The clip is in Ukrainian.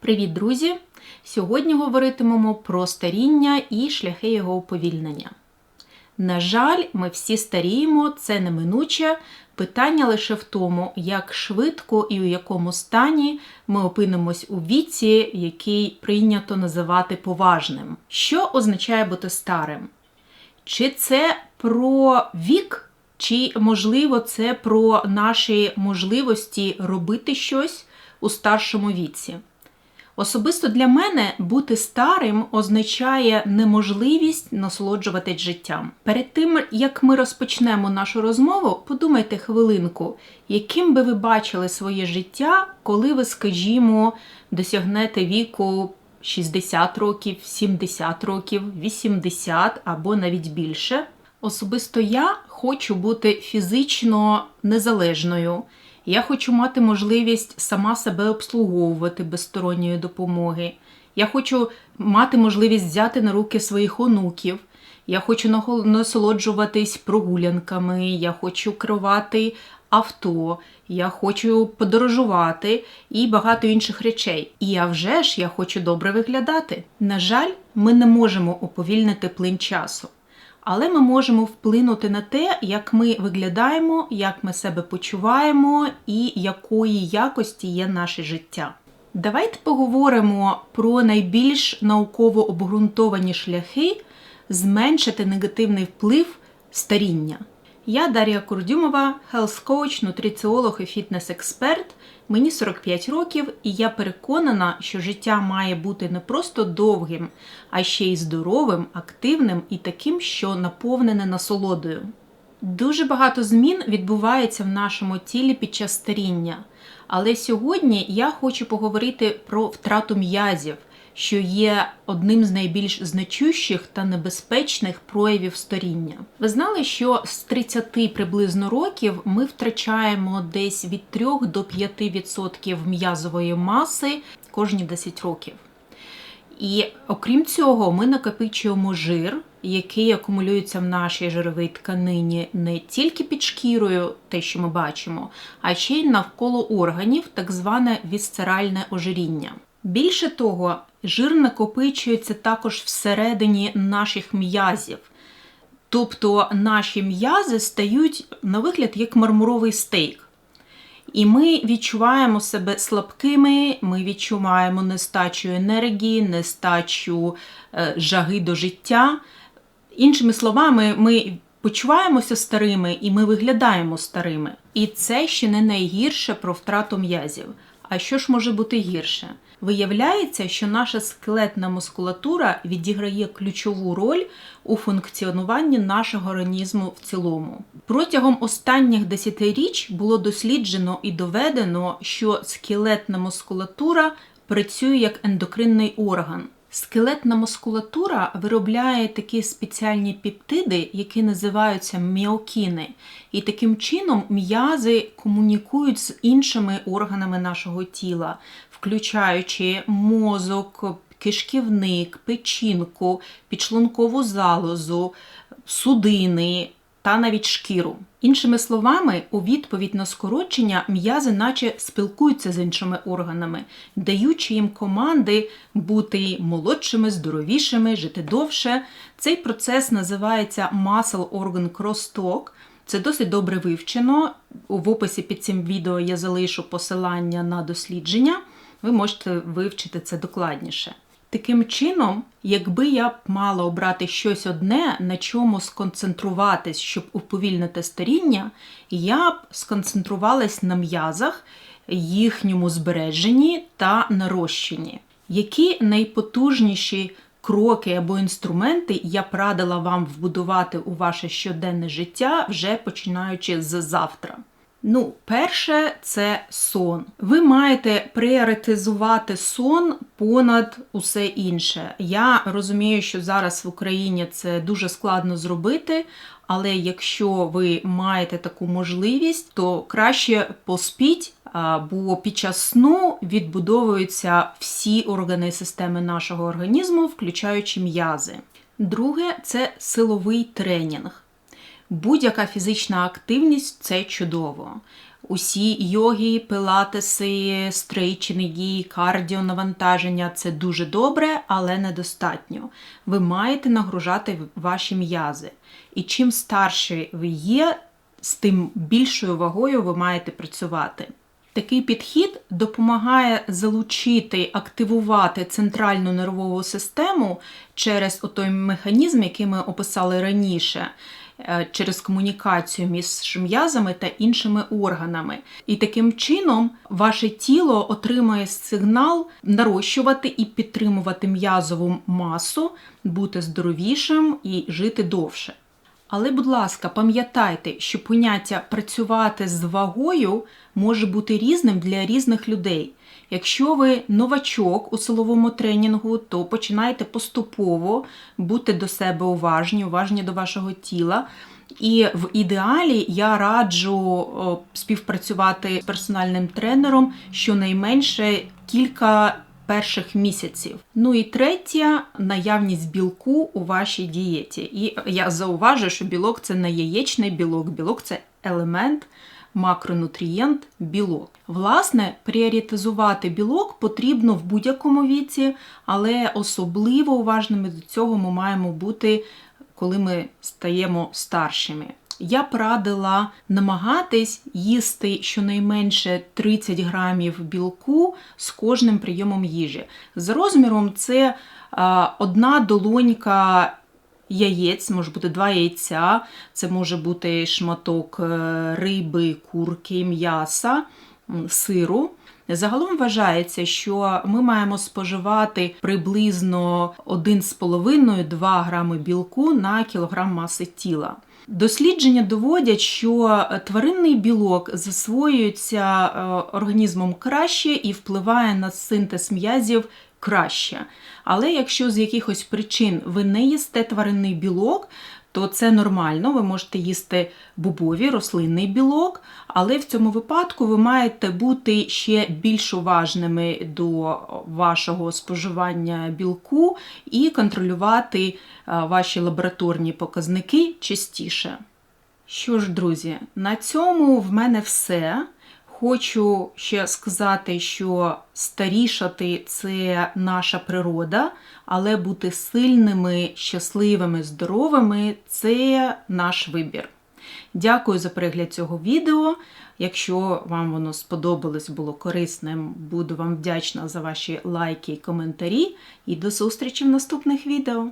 Привіт, друзі! Сьогодні говоритимемо про старіння і шляхи його уповільнення. На жаль, ми всі старіємо, це неминуче. Питання лише в тому, як швидко і у якому стані ми опинимось у віці, який прийнято називати поважним. Що означає бути старим? Чи це про вік, чи, можливо, це про наші можливості робити щось у старшому віці? Особисто для мене бути старим означає неможливість насолоджуватись життям. Перед тим як ми розпочнемо нашу розмову, подумайте хвилинку, яким би ви бачили своє життя, коли ви, скажімо, досягнете віку 60 років, 70 років, 80 або навіть більше. Особисто я хочу бути фізично незалежною. Я хочу мати можливість сама себе обслуговувати без сторонньої допомоги. Я хочу мати можливість взяти на руки своїх онуків. Я хочу насолоджуватись прогулянками, я хочу керувати авто, я хочу подорожувати і багато інших речей. І а вже ж я хочу добре виглядати. На жаль, ми не можемо уповільнити плин часу але ми можемо вплинути на те, як ми виглядаємо, як ми себе почуваємо і якої якості є наше життя. Давайте поговоримо про найбільш науково обґрунтовані шляхи зменшити негативний вплив старіння. Я Дар'я Курдюмова, хелс-коуч, нутриціолог і фітнес-експерт. Мені 45 років, і я переконана, що життя має бути не просто довгим, а ще й здоровим, активним і таким, що наповнене насолодою. Дуже багато змін відбувається в нашому тілі під час старіння. Але сьогодні я хочу поговорити про втрату м'язів, що є одним з найбільш значущих та небезпечних проявів старіння. Ви знали, що з 30 приблизно років ми втрачаємо десь від 3 до 5% м'язової маси кожні 10 років. І окрім цього, ми накопичуємо жир, який акумулюється в нашій жировій тканині не тільки під шкірою, те, що ми бачимо, а ще й навколо органів, так зване вісцеральне ожиріння. Більше того, жир накопичується також всередині наших м'язів. Тобто наші м'язи стають на вигляд як мармуровий стейк. І ми відчуваємо себе слабкими, ми відчуваємо нестачу енергії, нестачу е, жаги до життя. Іншими словами, ми почуваємося старими і ми виглядаємо старими. І це ще не найгірше про втрату м'язів. А що ж може бути гірше? Виявляється, що наша скелетна мускулатура відіграє ключову роль у функціонуванні нашого організму в цілому. Протягом останніх десятиріч було досліджено і доведено, що скелетна мускулатура працює як ендокринний орган. Скелетна мускулатура виробляє такі спеціальні пептиди, які називаються міокіни. І таким чином м'язи комунікують з іншими органами нашого тіла, включаючи мозок, кишківник, печінку, підшлункову залозу, судини та навіть шкіру. Іншими словами, у відповідь на скорочення м'язи наче спілкуються з іншими органами, даючи їм команди бути молодшими, здоровішими, жити довше. Цей процес називається Muscle Organ Crosstalk. Це досить добре вивчено. В описі під цим відео я залишу посилання на дослідження. Ви можете вивчити це докладніше. Таким чином, якби я б мала обрати щось одне, на чому сконцентруватись, щоб уповільнити старіння, я б сконцентрувалась на м'язах, їхньому збереженні та нарощенні. Які найпотужніші кроки або інструменти я б радила вам вбудувати у ваше щоденне життя, вже починаючи з завтра? Ну, перше, це сон. Ви маєте пріоритизувати сон понад усе інше. Я розумію, що зараз в Україні це дуже складно зробити, але якщо ви маєте таку можливість, то краще поспіть, бо під час сну відбудовуються всі органи системи нашого організму, включаючи м'язи. Друге це силовий тренінг. Будь-яка фізична активність це чудово. Усі йоги, пилатеси, стрейчинги, кардіонавантаження це дуже добре, але недостатньо. Ви маєте нагружати ваші м'язи. І чим старше ви є, з тим більшою вагою ви маєте працювати. Такий підхід допомагає залучити, активувати центральну нервову систему через той механізм, який ми описали раніше, через комунікацію між м'язами та іншими органами. І таким чином ваше тіло отримує сигнал нарощувати і підтримувати м'язову масу, бути здоровішим і жити довше. Але, будь ласка, пам'ятайте, що поняття працювати з вагою може бути різним для різних людей. Якщо ви новачок у силовому тренінгу, то починайте поступово бути до себе уважні, уважні до вашого тіла. І в ідеалі я раджу співпрацювати з персональним тренером щонайменше кілька перших місяців. Ну і третє наявність білку у вашій дієті. І я зауважу, що білок це не яєчний білок, білок це елемент, макронутрієнт, білок. Власне, пріоритизувати білок потрібно в будь-якому віці, але особливо уважними до цього ми маємо бути, коли ми стаємо старшими. Я б намагатись їсти щонайменше 30 грамів білку з кожним прийомом їжі. За розміром це одна долонька яєць, може бути два яйця, це може бути шматок е, риби, курки, м'яса, сиру. Загалом вважається, що ми маємо споживати приблизно 1,5-2 грами білку на кілограм маси тіла. Дослідження доводять, що тваринний білок засвоюється е, організмом краще і впливає на синтез м'язів краще. Але якщо з якихось причин ви не їсте тваринний білок, то це нормально, ви можете їсти бобові, рослинний білок, але в цьому випадку ви маєте бути ще більш уважними до вашого споживання білку і контролювати е, ваші лабораторні показники частіше. Що ж, друзі, на цьому в мене все. Хочу ще сказати, що старішати це наша природа, але бути сильними, щасливими, здоровими це наш вибір. Дякую за перегляд цього відео. Якщо вам воно сподобалось, було корисним, буду вам вдячна за ваші лайки і коментарі. І до зустрічі в наступних відео.